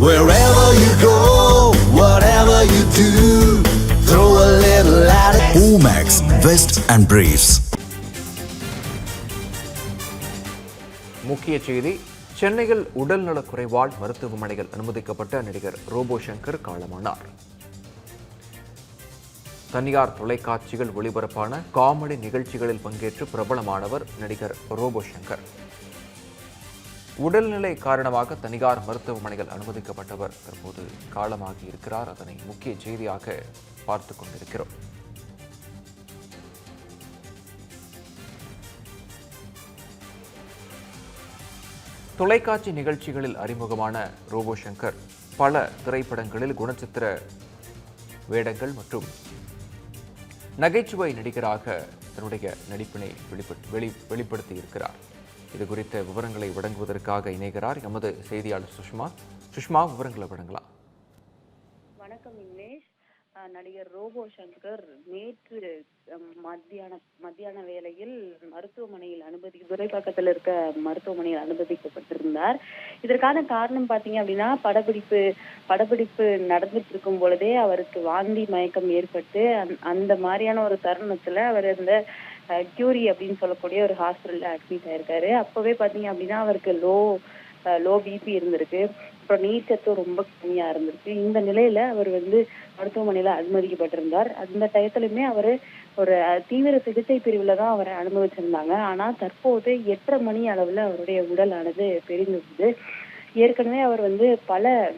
Wherever you go, whatever you do, throw a little at it. Omax, Vest and Briefs. முக்கிய செய்தி சென்னையில் உடல்நலக் குறைவால் மருத்துவமனையில் அனுமதிக்கப்பட்ட நடிகர் ரோபோ சங்கர் காலமானார் தனியார் தொலைக்காட்சிகள் ஒளிபரப்பான காமெடி நிகழ்ச்சிகளில் பங்கேற்று பிரபலமானவர் நடிகர் ரோபோ சங்கர் உடல்நிலை காரணமாக தனியார் மருத்துவமனைகள் அனுமதிக்கப்பட்டவர் தற்போது காலமாகி இருக்கிறார். அதனை முக்கிய செய்தியாக பார்த்து கொண்டிருக்கிறோம். தொலைக்காட்சி நிகழ்ச்சிகளில் அறிமுகமான ரோபோ சங்கர் பல திரைப்படங்களில் குணச்சித்திர வேடங்கள் மற்றும் நகைச்சுவை நடிகராக தன்னுடைய நடிப்பினை வெளிப்பட்- வெளி வெளிப்படுத்தி இருக்கிறார் இது குறித்த விவரங்களை வழங்குவதற்காக இணைகிறார் எமது செய்தியாளர் சுஷ்மா. சுஷ்மா விவரங்களை வழங்கலாம். வணக்கம் விக்னேஷ் நடிகர் ரோபோ சங்கர் நேற்று மத்தியான மத்தியான வேளையில் மருத்துவமனையில் அனுமதி துறைப்பாக்கத்தில் இருக்க மருத்துவமனையில் அனுமதிக்கப்பட்டிருந்தார். இதற்கான காரணம் பாத்தீங்க அப்படின்னா படப்பிடிப்பு படப்பிடிப்பு நடந்துட்டு இருக்கும் பொழுதே அவருக்கு வாந்தி மயக்கம் ஏற்பட்டு அந்த- அந்த மாதிரியான ஒரு தருணத்துல அவர் இந்த கியூரி அப்படின்னு சொல்லக்கூடிய ஒரு ஹாஸ்பிட்டல்ல அட்மிட் ஆயிருக்காரு. அப்பவே பாத்தீங்க அப்படின்னா அவருக்கு லோ லோ பிபி இருந்திருக்கு. அப்புறம் நீர்ச்சத்தும் ரொம்ப கம்மியா இருந்திருக்கு. இந்த நிலையில அவர் வந்து மருத்துவமனையில அனுமதிக்கப்பட்டிருந்தார். அந்த டயத்துலயுமே அவர் ஒரு தீவிர சிகிச்சை பிரிவுல தான் அவரை அனுமதிச்சிருந்தாங்க. ஆனா தற்போது எட்டரை மணி அளவுல அவருடைய உடலானது பெரிந்துள்ளது ஏற்கனவே அவர் வந்து பல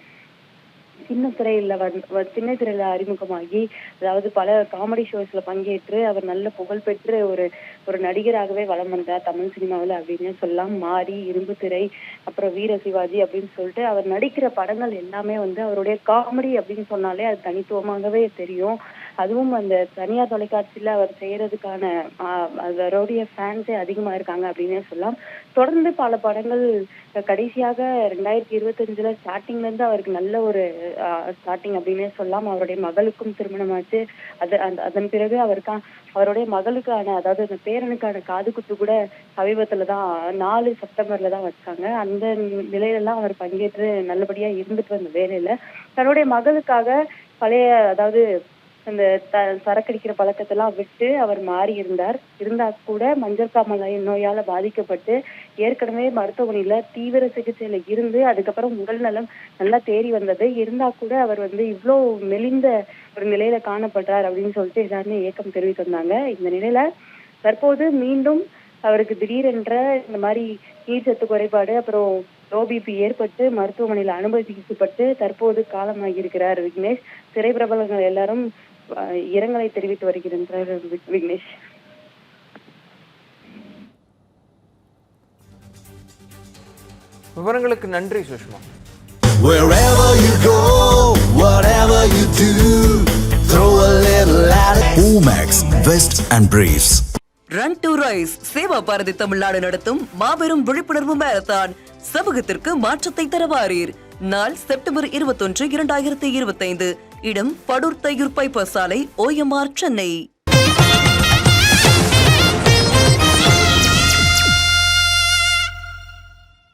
சின்ன திரையில வ- சின்ன திரையில அறிமுகமாகி அதாவது பல காமெடி ஷோஸ்ல பங்கேற்று அவர் நல்ல புகழ் பெற்று ஒரு ஒரு நடிகராகவே வளம் வந்தார் தமிழ் சினிமாவில் அப்படின்னு சொல்லலாம். மாரி இரும்பு திரை அப்புறம் வீர சிவாஜி அப்படின்னு சொல்லிட்டு அவர் நடிக்கிற படங்கள் எல்லாமே வந்து அவருடைய காமெடி அப்படின்னு சொன்னாலே அது தனித்துவமாகவே தெரியும். அதுவும் அந்த தனியார் தொலைக்காட்சியில அவர் செய்யறதுக்கான அவருடைய ஃபேன்ஸே அதிகமா இருக்காங்க அப்படின்னே சொல்லலாம். தொடர்ந்து பல படங்கள் கடைசியாக ரெண்டாயிரத்தி இருபத்தஞ்சுல ஸ்டார்டிங்ல இருந்து அவருக்கு நல்ல ஒரு ஸ்டார்டிங் அப்படின்னே சொல்லலாம் அவருடைய மகளுக்கும் திருமணமாச்சு. அது அந்த அதன் பிறகு அவருக்கா அவருடைய மகளுக்கான அதாவது அந்த பேரனுக்கான காது குத்து கூட சமீபத்துல தான் நாலு செப்டம்பர்ல தான் வச்சாங்க. அந்த நிலையிலலாம் அவர் பங்கேற்று நல்லபடியா இருந்துட்டு வந்த வேலையில தன்னுடைய மகளுக்காக பழைய அதாவது அந்த த சரக்கடிக்கிற பழக்கத்தெல்லாம் விட்டு அவர் மாறி இருந்தார் இருந்தா கூட மஞ்சள் காமாலை நோயால பாதிக்கப்பட்டு ஏற்கனவே மருத்துவமனையில தீவிர சிகிச்சையில இருந்து அதுக்கப்புறம் உடல் நலம் நல்லா தேறி வந்தது. இருந்தா கூட அவர் வந்து இவ்வளவு மெலிந்த ஒரு நிலையில காணப்படுறார் அப்படின்னு சொல்லிட்டு எல்லாருமே ஏக்கம் தெரிவித்து வந்தாங்க. இந்த நிலையில தற்போது மீண்டும் அவருக்கு திடீரென்ற இந்த மாதிரி நீர்ச்சத்து குறைபாடு அப்புறம் லோபிபி ஏற்பட்டு மருத்துவமனையில அனுமதிக்கப்பட்டு தற்போது காலமாகி இருக்கிறார் விக்னேஷ். திரைப்பிரபலங்கள் எல்லாரும் இரங்கலை தெரிவித்து வருகின்றனர் விக்- விக்னேஷ் விவரங்களுக்கு நன்றி Sushma Wherever you go, whatever you do, throw a little at it. Omax, Vest and Briefs. Run to rise Seva Bharathi Tamil Nadu நடத்தும் மாபெரும் விழிப்புணர்வு மாரத்தான் சமூகத்திற்கு மாற்றத்தை தரவாரீர் நாள் செப்டம்பர் இருபத்தொன்று இரண்டாயிரத்தி இருபத்தைந்து இடம் படூர் தையூர் பைப்பர் சாலை ஓஎம்ஆர் சென்னை.